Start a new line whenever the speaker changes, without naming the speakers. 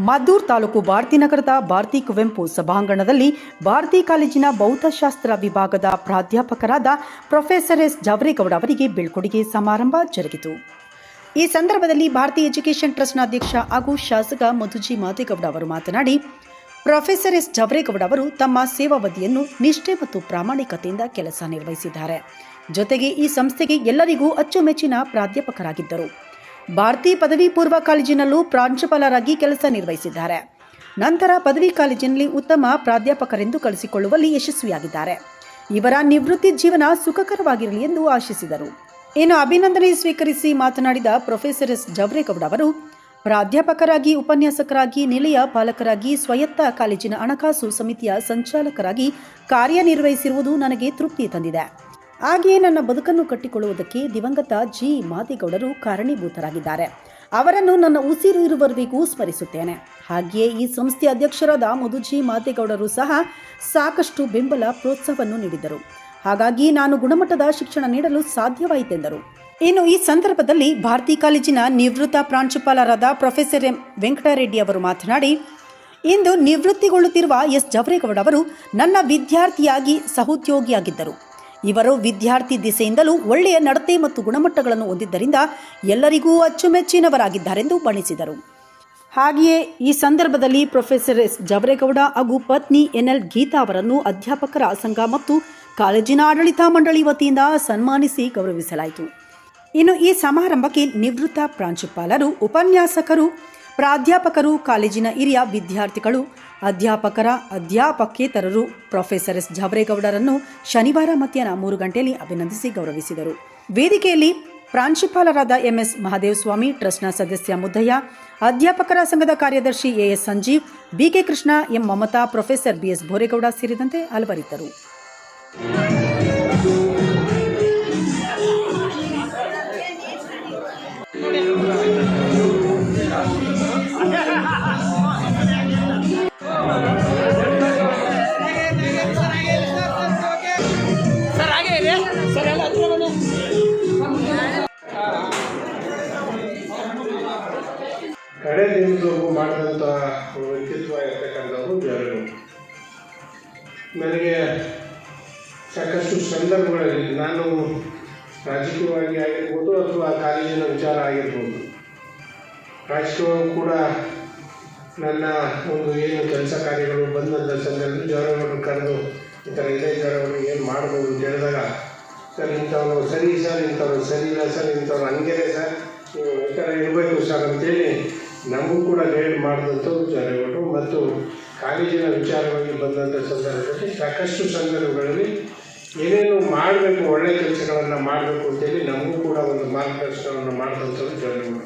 ಮದ್ದೂರ್ ತಾಲೂಕು ಭಾರತೀನಗರದ ಭಾರತಿ ಕುವೆಂಪು ಸಭಾಂಗಣದಲ್ಲಿ ಭಾರತಿ ಕಾಲೇಜಿನ ಭೌತಶಾಸ್ತ್ರ ವಿಭಾಗದ ಪ್ರಾಧ್ಯಾಪಕರಾದ ಪ್ರೊಫೆಸರ್ ಎಸ್ ಜಾವರೇಗೌಡ ಅವರಿಗೆ ಬೀಳ್ಕೊಡುಗೆ ಸಮಾರಂಭ ಜರುಗಿತು. ಈ ಸಂದರ್ಭದಲ್ಲಿ ಭಾರತಿ ಎಜುಕೇಷನ್ ಟ್ರಸ್ಟ್ನ ಅಧ್ಯಕ್ಷ ಹಾಗೂ ಶಾಸಕ ಮಧುಜಿ ಮಾದೇಗೌಡ ಅವರು ಮಾತನಾಡಿ, ಪ್ರೊಫೆಸರ್ ಎಸ್ ಜವರೇಗೌಡ ಅವರು ತಮ್ಮ ಸೇವಾವಧಿಯನ್ನು ನಿಷ್ಠೆ ಮತ್ತು ಪ್ರಾಮಾಣಿಕತೆಯಿಂದ ಕೆಲಸ ನಿರ್ವಹಿಸಿದ್ದಾರೆ. ಜೊತೆಗೆ ಈ ಸಂಸ್ಥೆಗೆ ಎಲ್ಲರಿಗೂ ಅಚ್ಚುಮೆಚ್ಚಿನ ಪ್ರಾಧ್ಯಾಪಕರಾಗಿದ್ದರು. ಭಾರತಿ ಪದವಿ ಪೂರ್ವ ಕಾಲೇಜಿನಲ್ಲೂ ಪ್ರಾಂಶುಪಾಲರಾಗಿ ಕೆಲಸ ನಿರ್ವಹಿಸಿದ್ದಾರೆ. ನಂತರ ಪದವಿ ಕಾಲೇಜಿನಲ್ಲಿ ಉತ್ತಮ ಪ್ರಾಧ್ಯಾಪಕರೆಂದು ಕಳಿಸಿಕೊಳ್ಳುವಲ್ಲಿ ಯಶಸ್ವಿಯಾಗಿದ್ದಾರೆ. ಇವರ ನಿವೃತ್ತಿ ಜೀವನ ಸುಖಕರವಾಗಿರಲಿ ಎಂದು ಆಶಿಸಿದರು. ಇನ್ನು ಅಭಿನಂದನೆ ಸ್ವೀಕರಿಸಿ ಮಾತನಾಡಿದ ಪ್ರೊಫೆಸರ್ ಎಸ್. ಜವರೇಗೌಡ ಅವರು, ಪ್ರಾಧ್ಯಾಪಕರಾಗಿ, ಉಪನ್ಯಾಸಕರಾಗಿ, ನಿಲಯ ಪಾಲಕರಾಗಿ, ಸ್ವಾಯತ್ತ ಕಾಲೇಜಿನ ಹಣಕಾಸು ಸಮಿತಿಯ ಸಂಚಾಲಕರಾಗಿ ಕಾರ್ಯನಿರ್ವಹಿಸಿರುವುದು ನನಗೆ ತೃಪ್ತಿ ತಂದಿದೆ. ಹಾಗೆಯೇ ನನ್ನ ಬದುಕನ್ನು ಕಟ್ಟಿಕೊಳ್ಳುವುದಕ್ಕೆ ದಿವಂಗತ ಜಿ. ಮಾದೇಗೌಡರು ಕಾರಣೀಭೂತರಾಗಿದ್ದಾರೆ. ಅವರನ್ನು ನನ್ನ ಉಸಿರು ಇರುವವರೆಗೂ ಸ್ಮರಿಸುತ್ತೇನೆ. ಹಾಗೆಯೇ ಈ ಸಂಸ್ಥೆಯ ಅಧ್ಯಕ್ಷರಾದ ಮಧುಜಿ ಮಾದೇಗೌಡರು ಸಹ ಸಾಕಷ್ಟು ಬೆಂಬಲ ಪ್ರೋತ್ಸಾಹವನ್ನು ನೀಡಿದರು ಹಾಗಾಗಿ ನಾನು ಗುಣಮಟ್ಟದ ಶಿಕ್ಷಣ ನೀಡಲು ಸಾಧ್ಯವಾಯಿತೆಂದರು. ಇನ್ನು ಈ ಸಂದರ್ಭದಲ್ಲಿ ಭಾರತಿ ಕಾಲೇಜಿನ ನಿವೃತ್ತ ಪ್ರಾಂಶುಪಾಲರಾದ ಪ್ರೊಫೆಸರ್ ಎಂ. ವೆಂಕಟರೆಡ್ಡಿ ಅವರು ಮಾತನಾಡಿ, ಇಂದು ನಿವೃತ್ತಿಗೊಳ್ಳುತ್ತಿರುವ ಎಸ್. ಜವರೇಗೌಡ ಅವರು ನನ್ನ ವಿದ್ಯಾರ್ಥಿಯಾಗಿ ಸಹೋದ್ಯೋಗಿಯಾಗಿದ್ದರು. ಇವರು ವಿದ್ಯಾರ್ಥಿ ದಿಸೆಯಿಂದಲೂ ಒಳ್ಳೆಯ ನಡತೆ ಮತ್ತು ಗುಣಮಟ್ಟಗಳನ್ನು ಹೊಂದಿದ್ದರಿಂದ ಎಲ್ಲರಿಗೂ ಅಚ್ಚುಮೆಚ್ಚಿನವರಾಗಿದ್ದಾರೆಂದು ಬಣ್ಣಿಸಿದರು. ಹಾಗೆಯೇ ಈ ಸಂದರ್ಭದಲ್ಲಿ ಪ್ರೊಫೆಸರ್ ಎಸ್. ಜವರೇಗೌಡ ಹಾಗೂ ಪತ್ನಿ ಎನ್ಎಲ್ ಗೀತಾ ಅವರನ್ನು ಅಧ್ಯಾಪಕರ ಸಂಘ ಮತ್ತು ಕಾಲೇಜಿನ ಆಡಳಿತ ಮಂಡಳಿ ವತಿಯಿಂದ ಸನ್ಮಾನಿಸಿ ಗೌರವಿಸಲಾಯಿತು. ಇನ್ನು ಈ ಸಮಾರಂಭಕ್ಕೆ ನಿವೃತ್ತ ಪ್ರಾಂಶುಪಾಲರು, ಉಪನ್ಯಾಸಕರು ಪ್ರಾಧ್ಯಾಪಕರು, ಕಾಲೇಜಿನ ಹಿರಿಯ ವಿದ್ಯಾರ್ಥಿಗಳು, ಅಧ್ಯಾಪಕರ, ಅಧ್ಯಾಪಕೇತರರು, ಪ್ರೊಫೆಸರ್ ಎಸ್. ಜಾವರೇಗೌಡರನ್ನು ಶನಿವಾರ ಮಧ್ಯಾಹ್ನ ಮೂರು ಗಂಟೆಯಲ್ಲಿ ಅಭಿನಂದಿಸಿ ಗೌರವಿಸಿದರು. ವೇದಿಕೆಯಲ್ಲಿ ಪ್ರಾಂಶುಪಾಲರಾದ ಎಂಎಸ್ ಮಹಾದೇವಸ್ವಾಮಿ, ಟ್ರಸ್ಟ್ನ ಸದಸ್ಯ ಮುದ್ದಯ್ಯ, ಅಧ್ಯಾಪಕರ ಸಂಘದ ಕಾರ್ಯದರ್ಶಿ A S Sanjeev B K Krishna, M. Mamata, professor B S Boregowda ಸೇರಿದಂತೆ ಹಲವರಿದ್ದರು.
ಕಡೆ ದಿನದವರೆಗೂ ಮಾಡಿದಂಥ ವ್ಯಕ್ತಿತ್ವ ಇರ್ತಕ್ಕಂಥವ್ರು ಜನರು ನನಗೆ ಸಾಕಷ್ಟು ಸಂದರ್ಭಗಳಲ್ಲಿ ನಾನು ರಾಜಕೀಯವಾಗಿ ಆಗಿರ್ಬೋದು ಅಥವಾ ಕಾಲೇಜಿನ ವಿಚಾರ ಆಗಿರ್ಬೋದು ರಾಜಕೀಯವಾಗಿ ಕೂಡ ನನ್ನ ಒಂದು ಏನು ಕೆಲಸ ಕಾರ್ಯಗಳು ಬಂದಂಥ ಸಂದರ್ಭದಲ್ಲಿ ಜ್ವರಗಳನ್ನು ಕರೆದು ಈ ಥರ ಇದೇ ಜ್ವರಗಳು ಏನು ಮಾಡ್ಬೋದು ಅಂತ ಹೇಳಿದಾಗ, ಸರ್ ಇಂಥವ್ರು ಸರಿ ಸರ್, ಇಂಥವ್ರು ಸರಿ ಇಲ್ಲ ಸರ್, ಇಂಥವ್ರು ಹಂಗೇನೆ ಸರ್, ನೀವು ಈ ಥರ ಇರಬೇಕು ಸರ್ ಅಂತೇಳಿ ನಮಗೂ ಕೂಡ ಗೈಡ್ ಮಾಡಿದಂಥ ವಿಚಾರಗಳು ಮತ್ತು ಕಾಲೇಜಿನ ವಿಚಾರವಾಗಿ ಬಂದಂಥ ಸಂದರ್ಭದಲ್ಲಿ ಸಾಕಷ್ಟು ಸಂದರ್ಭಗಳಲ್ಲಿ ಏನೇನು ಮಾಡಬೇಕು ಒಳ್ಳೆಯ ಕೆಲಸಗಳನ್ನು ಮಾಡಬೇಕು ಅಂತೇಳಿ ನಮಗೂ ಕೂಡ ಒಂದು ಮಾರ್ಗದರ್ಶನವನ್ನು ಮಾಡಿದಂಥವ್ರು ಜ್ವರಗಳು